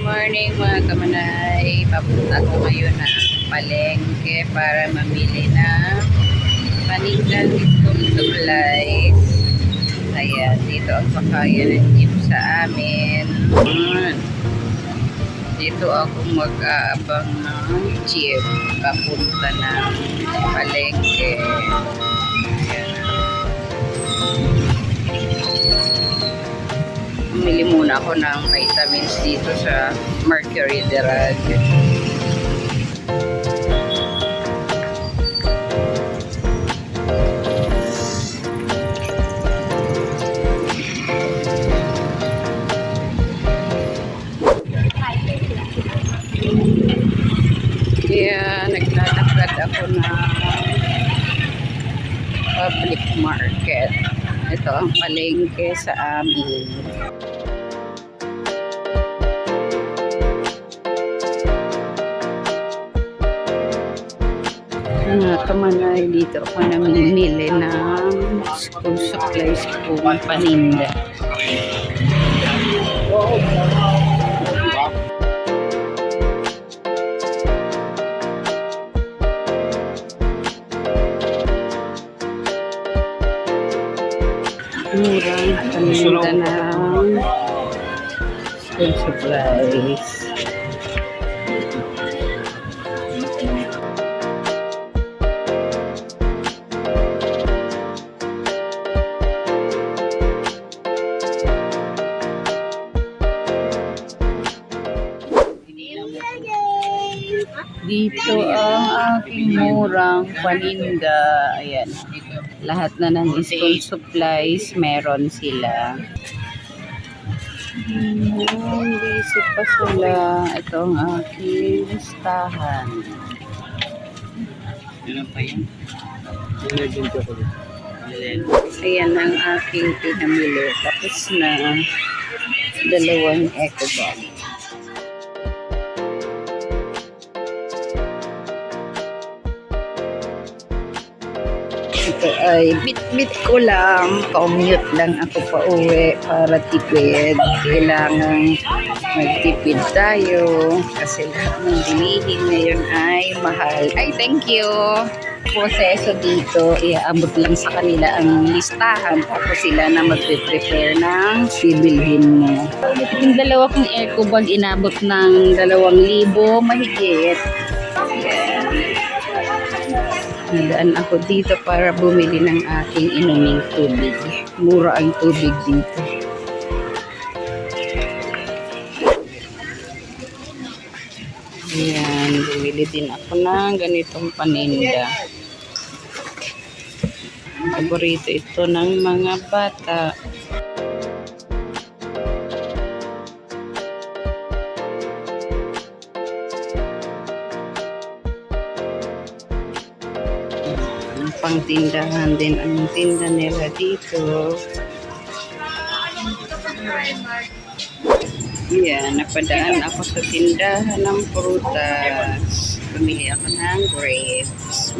Morning mga kamanay. Papunta ko ngayon ng palengke para mamili ng panindan school supplies. Ayan, dito ang sakayan ng jeep sa amin. Ayan. Dito ako mag-aabang ng jeep papunta ng palengke. Ayan. Bumili muna ako ng vitamins dito sa Mercury Derag. Ako na public market. Ito ang palengke sa amin. Mga kamanay, dito ako namimili ng school supplies kong paninda. Murang paninda ng school supplies. Dito ang aking murang paninda. Ayan. Lahat na ng school supplies, meron sila. Hmm, busy pa sila. Ito ang aking listahan. Ayan ang aking pinamili. Tapos na dalawang eco bag. Ito ay bit-bit ko lang. Commute lang ako pa uwi para tipid. Kailangan magtipid tayo kasi lahat ng bilihin ngayon ay mahal. Ay, thank you! proseso dito, iaabot lang sa kanila ang listahan tapos sila na magpe-prepare ng bibilhin mo. Yung dalawa kong eco bag inabot ng dalawang libo mahigit. Nadaan ako dito para bumili ng aking inuming tubig. Mura ang tubig dito. Ayan, bumili din ako ng ganitong paninda. Paborito ito ng mga bata. Ang pangtindahan din ang tinda nila dito. Yan, napadaan ako sa tindahan ng prutas. Bumili ako ng grapes.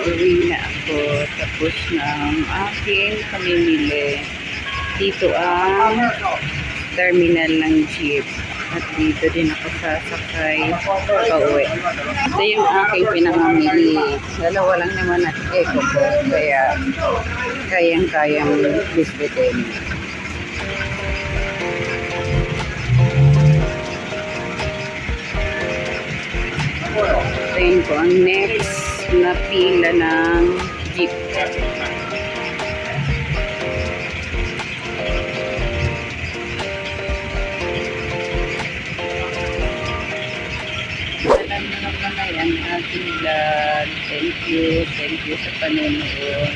Pauwi na ako tapos ng aking pamimili. Dito ang terminal ng jeep. At dito din ako sasakay pauwi. Ito yung aking pinamamili. Dalawa lang naman at eco ko. Kaya kayang-kayang bisbitin. Tingin ko ang next na pila ng jeep. Alam mo naman na yan, ating vlog. Thank you. Thank you sa panonood.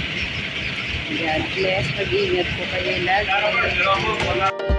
God bless. Mag-ingat po kayo lagi.